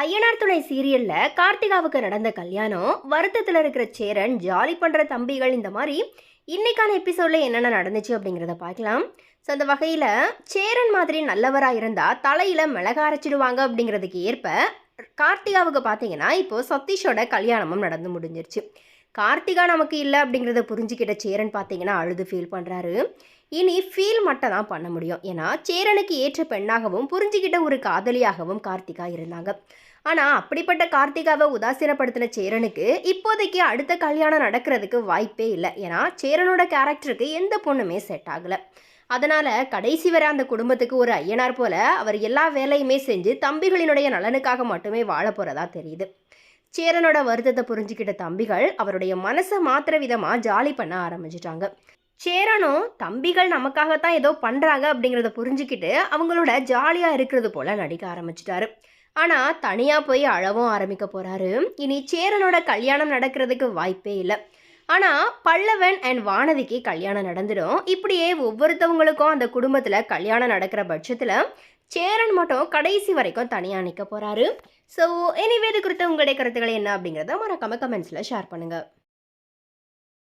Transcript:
ஐயனார் துணை சீரியல்ல கார்த்திகாவுக்கு நடந்த கல்யாணம் வருத்தத்தில் இருக்கிற சேரன் ஜாலி பண்ற தம்பிகள் இந்த மாதிரி இன்னைக்கான எபிசோட்ல என்னென்ன நடந்துச்சு அப்படிங்கிறத பார்க்கலாம். ஸோ அந்த வகையில் சேரன் மாதிரி நல்லவராக இருந்தால் தலையில் மிளக அரைச்சிடுவாங்க அப்படிங்கிறதுக்கு ஏற்ப கார்த்திகாவுக்கு பார்த்தீங்கன்னா இப்போ சதீஷோட கல்யாணமும் நடந்து முடிஞ்சிருச்சு. கார்த்திகா நமக்கு இல்லை அப்படிங்கிறத புரிஞ்சுக்கிட்ட சேரன் பார்த்தீங்கன்னா அழுது ஃபீல் பண்ணுறாரு இனி ஃபீல் மட்டும் தான் பண்ண முடியும். ஏன்னா சேரனுக்கு ஏற்ற பெண்ணாகவும் புரிஞ்சுக்கிட்ட ஒரு காதலியாகவும் கார்த்திகா இருந்தாங்க. ஆனால் அப்படிப்பட்ட கார்த்திகாவை உதாசீனப்படுத்தின சேரனுக்கு இப்போதைக்கு அடுத்த கல்யாணம் நடக்கிறதுக்கு வாய்ப்பே இல்லை. ஏன்னா சேரனோட கேரக்டருக்கு எந்த பொண்ணுமே செட் ஆகலை. அதனால் கடைசி வரை அந்த குடும்பத்துக்கு ஒரு ஐயனார் போல அவர் எல்லா வேலையுமே செஞ்சு தம்பிகளினுடைய நலனுக்காக மட்டுமே வாழ போகிறதா தெரியுது. சேரனோட வருத்தத்தை புரிஞ்சுக்கிட்ட தம்பிகள் அவருடைய மனசை மாத்திர விதமாக ஜாலி பண்ண ஆரம்பிச்சிட்டாங்க. சேரனும் தம்பிகள் நமக்காகத்தான் ஏதோ பண்ணுறாங்க அப்படிங்கிறத புரிஞ்சுக்கிட்டு அவங்களோட ஜாலியாக இருக்கிறது போல் நடிக்க ஆரம்பிச்சிட்டாரு. ஆனால் தனியாக போய் அழவும் ஆரம்பிக்க போகிறாரு இனி சேரனோட கல்யாணம் நடக்கிறதுக்கு வாய்ப்பே இல்லை. ஆனால் பல்லவன் அண்ட் வானதிக்கு கல்யாணம் நடந்துடும் இப்படியே ஒவ்வொருத்தவங்களுக்கும் அந்த குடும்பத்தில் கல்யாணம் நடக்கிற பட்சத்தில் சேரன் மட்டும் கடைசி வரைக்கும் தனியாக நிற்க போகிறாரு ஸோ எனிவே இது குறித்த உங்களுடைய கருத்துக்கள் என்ன அப்படிங்கிறத மறக்காமல் கமெண்ட்ஸில் ஷேர் பண்ணுங்கள்